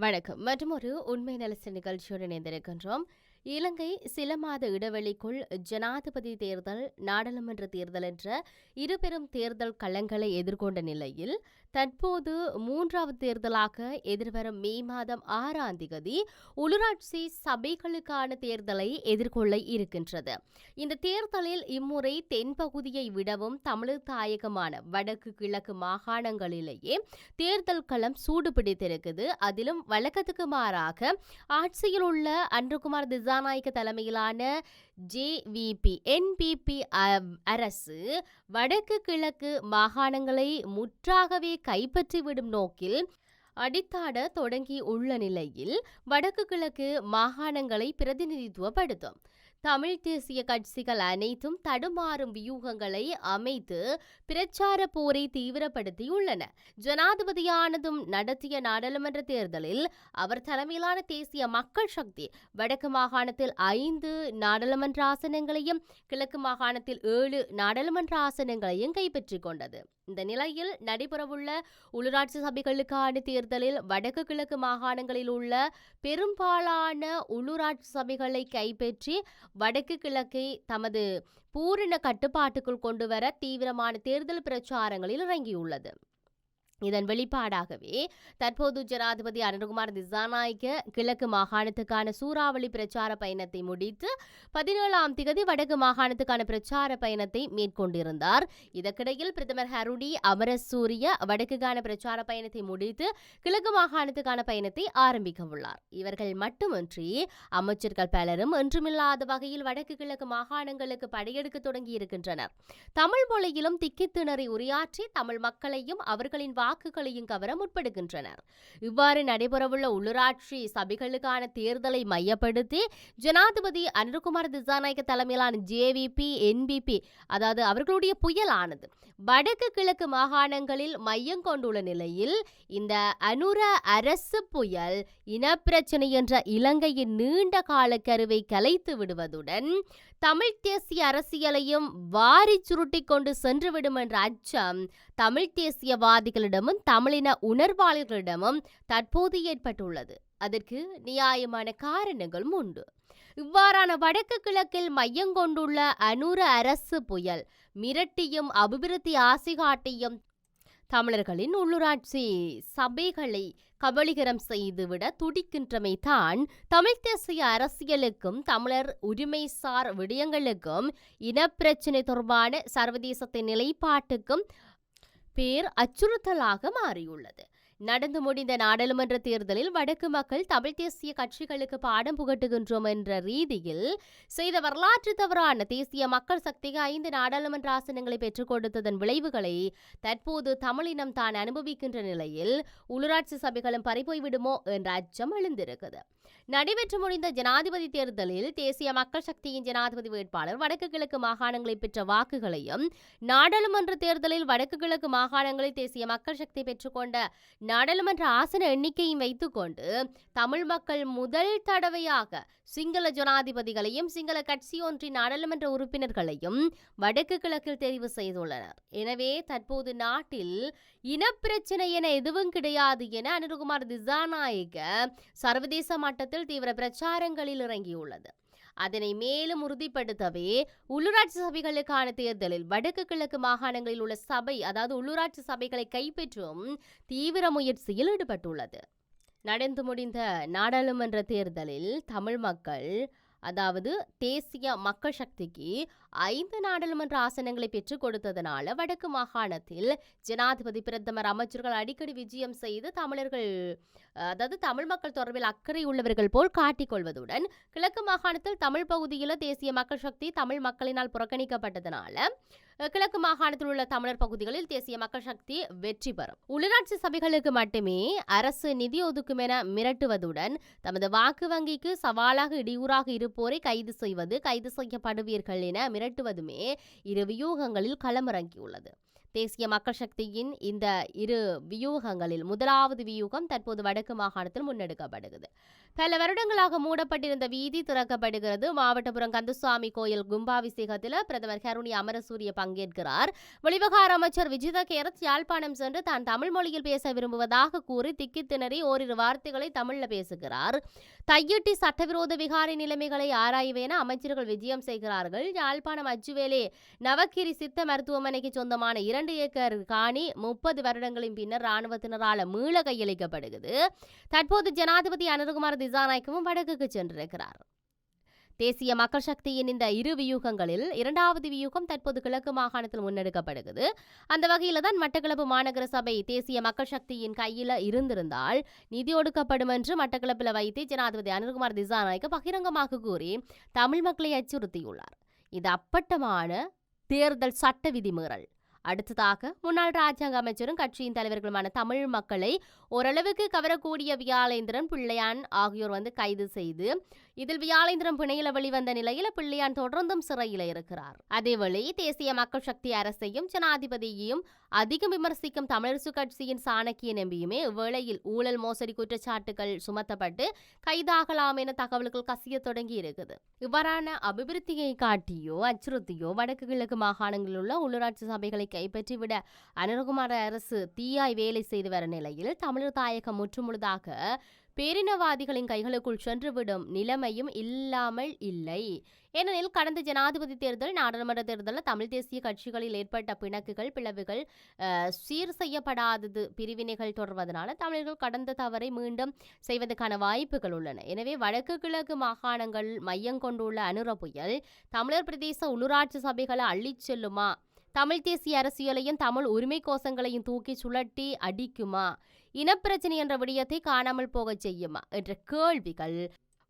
வணக்கம். மற்றும் ஒரு உண்மை நலச நிகழ்ச்சியுடன் இணைந்திருக்கின்றோம். இலங்கை சில மாத இடைவெளிக்குள் ஜனாதிபதி தேர்தல் நாடாளுமன்ற தேர்தல் என்ற இருபெரும் தேர்தல் களங்களை எதிர்கொண்ட நிலையில் தற்போது மூன்றாவது தேர்தலாக எதிர்வரும் மே மாதம் ஆறாம் திகதி உள்ளூராட்சி சபைகளுக்கான தேர்தலை எதிர்கொள்ள இருக்கின்றது. இந்த தேர்தலில் இம்முறை தென்பகுதியை விடவும் தமிழர் தாயகமான வடக்கு கிழக்கு மாகாணங்களிலேயே தேர்தல் களம் சூடுபிடித்திருக்குது. அதிலும் வழக்கத்துக்கு மாறாக ஆட்சியில் உள்ள அன்றுகுமார் திசாநாயக்க தலைமையிலான ஜேவிபி என்பிபி அரசு வடக்கு கிழக்கு மாகாணங்களை முற்றாகவே கைப்பற்றிவிடும் நோக்கில் அடித்தாட தொடங்கி உள்ள நிலையில் வடக்கு கிழக்கு மாகாணங்களை பிரதிநிதித்துவப்படுத்தும். தமிழ் தேசிய கட்சிகள் அனைத்தும் தடுமாறும் வியூகங்களை அமைத்து பிரச்சார போரை தீவிரப்படுத்தியுள்ளன. ஜனாதிபதியானதும் நடத்திய நாடாளுமன்ற தேர்தலில் அவர் தலைமையிலான தேசிய மக்கள் சக்தி வடக்கு மாகாணத்தில் ஐந்து நாடாளுமன்ற ஆசனங்களையும் கிழக்கு மாகாணத்தில் ஏழு நாடாளுமன்ற ஆசனங்களையும் கைப்பற்றிக் கொண்டது. இந்த நிலையில் நடைபெறவுள்ள உள்ளூராட்சி சபைகளுக்கான தேர்தலில் வடக்கு கிழக்கு மாகாணங்களில் உள்ள பெரும்பாலான உள்ளூராட்சி சபைகளை கைப்பற்றி வடக்கு கிழக்கை தமது பூரண கட்டுப்பாட்டுக்குள் கொண்டுவர தீவிரமான தேர்தல் பிரச்சாரங்களில் இறங்கியுள்ளது. இதன் வெளிப்பாடாகவே தற்போது ஜனாதிபதி அருண்குமார் திசாநாயக்க கிழக்கு மாகாணத்துக்கான சூறாவளி பிரச்சார பயணத்தை முடித்து பதினேழாம் திகதி வடக்கு மாகாணத்துக்கான பிரச்சார பயணத்தை மேற்கொண்டிருந்தார். இதற்கிடையில் பிரதமர் ஹருடி அமரசூரிய வடக்குக்கான பிரச்சார பயணத்தை முடித்து கிழக்கு மாகாணத்துக்கான பயணத்தை ஆரம்பிக்க உள்ளார். இவர்கள் மட்டுமின்றி அமைச்சர்கள் பலரும் ஒன்றுமில்லாத வகையில் வடக்கு கிழக்கு மாகாணங்களுக்கு படையெடுக்க தொடங்கி இருக்கின்றனர் தமிழ் மொழியிலும் திக்கித்திணறி உரையாற்றி தமிழ் மக்களையும் அவர்களின் வாக்குகளையும் கவர முற்படுகின்றனர் இவ்வாறு நடைபெறவுள்ள உள்ளூராட்சி சபைகளுக்கான தேர்தலை மையப்படுத்தி ஜனாதிபதி அனிருகுமார் திசாநாயக்க தலைமையிலான ஜேவிபி என்பிபி அதாவது அவர்களுடைய புயலானது வடக்கு கிழக்கு மாகாணங்களில் மையம் கொண்டுள்ள நிலையில் இந்த அனுர அரசு புயல் இனப்பிரச்சனை என்ற இலங்கையின் நீண்ட கால கருவை கலைத்து விடுவதுடன் தமிழ் தேசிய அரசியலையும் வாரி சுருட்டி கொண்டு சென்றுவிடும் என்ற அச்சம் தமிழ் தேசியவாதிகளிடமும் தமிழின உணர்வாளர்களிடமும் தற்போது ஏற்பட்டுள்ளது. அதற்கு நியாயமான காரணங்களும் உண்டு. இவ்வாறான வடக்கு கிழக்கில் மையம் கொண்டுள்ள அனுர அரசு புயல் மிரட்டியும் அபிவிருத்தி ஆசை காட்டியும் தமிழர்களின் உள்ளூராட்சி சபைகளை கபலீகரம் செய்துவிட துடிக்கின்றமை தான் தமிழ் தேசிய அரசியலுக்கும் தமிழர் உரிமைசார் விடயங்களுக்கும் இனப்பிரச்சினை தொடர்பான சர்வதேசத்தின் நிலைப்பாட்டுக்கும் பேர் அச்சுறுத்தலாக மாறியுள்ளது. நடந்து முடிந்த நாடாளுமன்ற தேர்தலில் வடக்கு மக்கள் தமிழ் தேசிய கட்சிகளுக்கு பாடம் புகட்டுகின்றோம் என்ற ரீதியில் செய்த வரலாற்று தவறான தேசிய மக்கள் சக்திக்கு ஐந்து நாடாளுமன்ற ஆசனங்களை பெற்றுக் கொடுத்ததன் விளைவுகளை தற்போது தமிழினம் தான் அனுபவிக்கின்ற நிலையில் உள்ளூராட்சி சபைகளும் பறிபோய்விடுமோ என்ற அச்சம் எழுந்திருக்குது. நடைபெற்று முடிந்த ஜனாதிபதி தேர்தலில் தேசிய மக்கள் சக்தியின் ஜனாதிபதி வேட்பாளர் வடக்கு கிழக்கு மாகாணங்களை பெற்ற வாக்குகளையும் நாடாளுமன்ற தேர்தலில் வடக்கு கிழக்கு மாகாணங்களில் தேசிய மக்கள் சக்தி பெற்றுக்கொண்ட நாடாளுமன்ற ஆசன எண்ணிக்கையும் வைத்துக்கொண்டு தமிழ் மக்கள் முதல் தடவையாக சிங்கள ஜனாதிபதிகளையும் சிங்கள கட்சி ஒன்றின் நாடாளுமன்ற உறுப்பினர்களையும் வடக்கு கிழக்கில் தெரிவு செய்துள்ளனர். எனவே தற்போது நாட்டில் இனப்பிரச்சனை என எதுவும் கிடையாது என அனுருகுமார் திசாநாயக சர்வதேச மட்ட மாவட்டத்தில் தீவிர பிரச்சாரங்களில் இறங்கியுள்ளது. அதனை மேலும் உறுதிப்படுத்தவே உள்ளூராட்சி சபைகளுக்கான தேர்தலில் வடக்கு கிழக்கு மாகாணங்களில் உள்ள சபை அதாவது உள்ளூராட்சி சபைகளை கைப்பற்றும் தீவிர முயற்சியில் ஈடுபட்டுள்ளது. நடந்து முடிந்த நாடாளுமன்ற தேர்தலில் தமிழ் மக்கள் அதாவது தேசிய மக்கள் சக்திக்கு ஐந்து நாடாளுமன்ற ஆசனங்களை பெற்றுக் கொடுத்ததனால வடக்கு மாகாணத்தில் ஜனாதிபதி பிரதமர் அமைச்சர்கள் அடிக்கடி விஜயம் செய்து தமிழர்கள் அதாவது தமிழ் மக்கள் தொடர்பில் அக்கறை உள்ளவர்கள் போல் காட்டிக்கொள்வதுடன் கிழக்கு மாகாணத்தில் தமிழ் பகுதியில் தேசிய மக்கள் சக்தி தமிழ் மக்களினால் புறக்கணிக்கப்பட்டதனால கிழக்கு மாகாணத்தில் உள்ள தமிழர் பகுதிகளில் தேசிய மக்கள் சக்தி வெற்றி பெறும். உள்ளாட்சி சபைகளுக்கு மட்டுமே அரசு நிதி ஒதுக்கும் என மிரட்டுவதுடன் தமது வாக்கு வங்கிக்கு சவாலாக இடையூறாக இருப்போரை கைது செய்வது கைது செய்யப்படுவீர்கள் என மிரட்டுவதுமே இரு வியூகங்களில் களமிறங்கியுள்ளது. தேசிய மக்கள் சக்தியின் இந்த இரு வியூகங்களில் முதலாவது வியூகம் தற்போது வடக்கு மாகாணத்தில் முன்னெடுக்கப்படுகிறது. பல வருடங்களாக மூடப்பட்டிருந்த வீதி திறக்கப்படுகிறது. மாவட்டபுரம் கந்தசுவாமி கோயில் கும்பாபிஷேகத்தில் பிரதமர் கருணி அமரசூரிய பங்கேற்கிறார். வெளிவகார அமைச்சர் விஜித கேரத் யாழ்ப்பாணம் சென்று தான் தமிழ் மொழியில் பேச விரும்புவதாக கூறி திக்கி திணறி ஓரிரு வார்த்தைகளை தமிழில் பேசுகிறார். தையிட்டி சட்டவிரோத விகாரி நிலைமைகளை ஆராய்வேன அமைச்சர்கள் விஜயம் செய்கிறார்கள். யாழ்ப்பாணம் அச்சுவேலே நவக்கிரி சித்த மருத்துவமனைக்கு சொந்தமான இரண்டு ஏக்கர் காணி முப்பது வருடங்களின் பின்னர் ராணுவத்தினரால் மீள கையளிக்கப்படுகிறது. தற்போது ஜனாதிபதி அனுருகுமார் திசாநாயக்கவும் வடக்குக்கு சென்றிருக்கிறார். தேசிய மக்கள் சக்தியின் இந்த இரு வியூகங்களில் இரண்டாவது வியூகம் தற்போது கிழக்கு மாகாணத்தில் முன்னெடுக்கப்படுகிறது. அந்த வகையில் தான் மட்டக்களப்பு மாநகர சபை தேசிய மக்கள் சக்தியின் கையில் இருந்திருந்தால் நிதி ஒடுக்கப்படும் என்று மட்டக்களப்பில் வைத்து ஜனாதிபதி அனுகுமார் திசாநாயக்க பகிரங்கமாக கூறி தமிழ் மக்களை அச்சுறுத்தியுள்ளார். இது அப்பட்டமான தேர்தல் சட்ட விதிமீறல். அடுத்ததாக முன்னாள் ராஜாங்க அமைச்சரும் கட்சியின் தலைவர்களுமான தமிழ் மக்களை ஓரளவுக்கு கவரக்கூடிய வியாழேந்திரன் பிள்ளையான் ஆகியோர் வந்து கைது செய்து இதில் வியாழேந்திரம் பிணையில வெளிவந்த நிலையில் பிள்ளையான் தொடர்ந்தும் சிறையில் இருக்கிறார். அதேவேளை தேசிய மக்கள் சக்தி அரசையும் ஜனாதிபதியையும் அதிகம் விமர்சிக்கும் தமிழரசு கட்சியின் சாணக்கிய நம்பியுமே இவ்வேளையில் ஊழல் மோசடி குற்றச்சாட்டுகள் சுமத்தப்பட்டு கைதாகலாம் என தகவல்கள் கசிய தொடங்கி இருக்குது. இவ்வாறான அபிவிருத்தியை காட்டியோ அச்சுறுத்தியோ வடக்கு கிழக்கு மாகாணங்களில் உள்ள உள்ளூராட்சி சபைகளை கைப்பற்றிவிட அனுரகுமார அரசு தீயாய் வேலை செய்து வர நிலையில் தமிழர் தாயகம் முற்றுமுழுதாக பேரினவாதிகளின் கைகளுக்குள் சென்றுவிடும் நிலைமையும் இல்லாமல் இல்லை. ஏனெனில் கடந்த ஜனாதிபதி தேர்தல் நாடாளுமன்ற தேர்தலில் தமிழ் தேசிய கட்சிகளில் ஏற்பட்ட பிணக்குகள் பிளவுகள் சீர் செய்யப்படாதது பிரிவினைகள் தொடர்வதனால தமிழர்கள் கடந்த தவறை மீண்டும் செய்வதற்கான வாய்ப்புகள் உள்ளன. எனவே வடக்கு கிழக்கு மாகாணங்கள் மையம் கொண்டுள்ள அனுர புயல் தமிழர் பிரதேச உள்ளூராட்சி சபைகளை அள்ளிச் செல்லுமா? தமிழ் தேசிய அரசியலையும் தமிழ் உரிமை கோஷங்களையும் தூக்கி சுழட்டி அடிக்குமா? இனப்பிரச்சனை என்ற விடயத்தை காணாமல் போகச் செய்யுமா? என்ற கேள்விகள்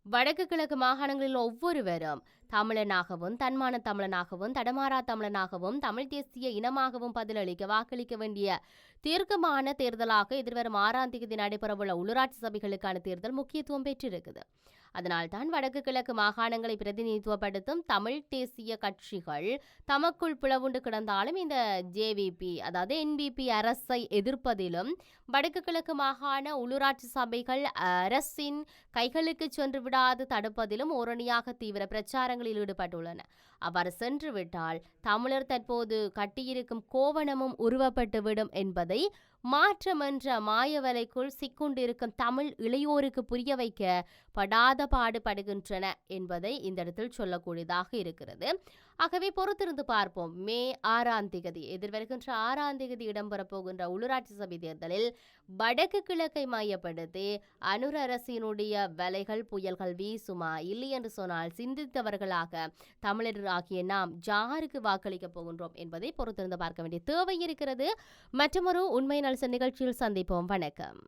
வடக்கு கிழக்கு மாகாணங்களில் ஒவ்வொருவரும் தமிழனாகவும் தன்மான தமிழனாகவும் தடமாறா தமிழனாகவும் தமிழ் தேசிய இனமாகவும் பதிலளிக்க வாக்களிக்க வேண்டிய தீர்க்கமான தேர்தலாக எதிர்வரும் ஆறாம் தேதி நடைபெறவுள்ள உள்ளூராட்சி சபைகளுக்கான தேர்தல் முக்கியத்துவம் பெற்றிருக்குது. அதனால்தான் வடக்கு கிழக்கு மாகாணங்களை பிரதிநிதித்துவப்படுத்தும் தமிழ் தேசிய கட்சிகள் தமக்குள் பிளவுண்டு கிடந்தாலும் இந்த ஜேவிபி அதாவது என்பிபி அரசை எதிர்ப்பதிலும் வடக்கு கிழக்கு மாகாண உள்ளூராட்சி சபைகள் அரசின் கைகளுக்கு சென்று விடாது தடுப்பதிலும் ஓரணியாக தீவிர பிரச்சாரங்களில் ஈடுபட்டுள்ளன. அவ்வாறு சென்று விட்டால் தமிழர் தற்போது கட்டியிருக்கும் கோவணமும் உருவப்பட்டுவிடும் என்பதை மாற்றமன்ற மாயவலைக்குள் சிக்குண்டிருக்கும் தமிழ் இளையோருக்கு புரிய வைக்க படாத பாடுபடுகின்றன என்பதை இந்த இடத்தில் சொல்லக்கூடியதாக இருக்கிறது. ஆகவே பொறுத்திருந்து பார்ப்போம். மே ஆறாம் திகதி எதிர்வருகின்ற ஆறாம் திகதி இடம்பெற போகின்ற உள்ளூராட்சி சபை தேர்தலில் வடக்கு கிழக்கை மையப்படுத்தி அனுர அரசினுடைய வலைகள் புயல்கள் வீசுமா இல்லை என்று சொன்னால் சிந்தித்தவர்களாக தமிழர் ஆகிய நாம் ஜாருக்கு வாக்களிக்க போகின்றோம் என்பதை பொறுத்திருந்து பார்க்க வேண்டிய தேவை இருக்கிறது. மற்றொரு உண்மை நலச நிகழ்ச்சியில் சந்திப்போம். வணக்கம்.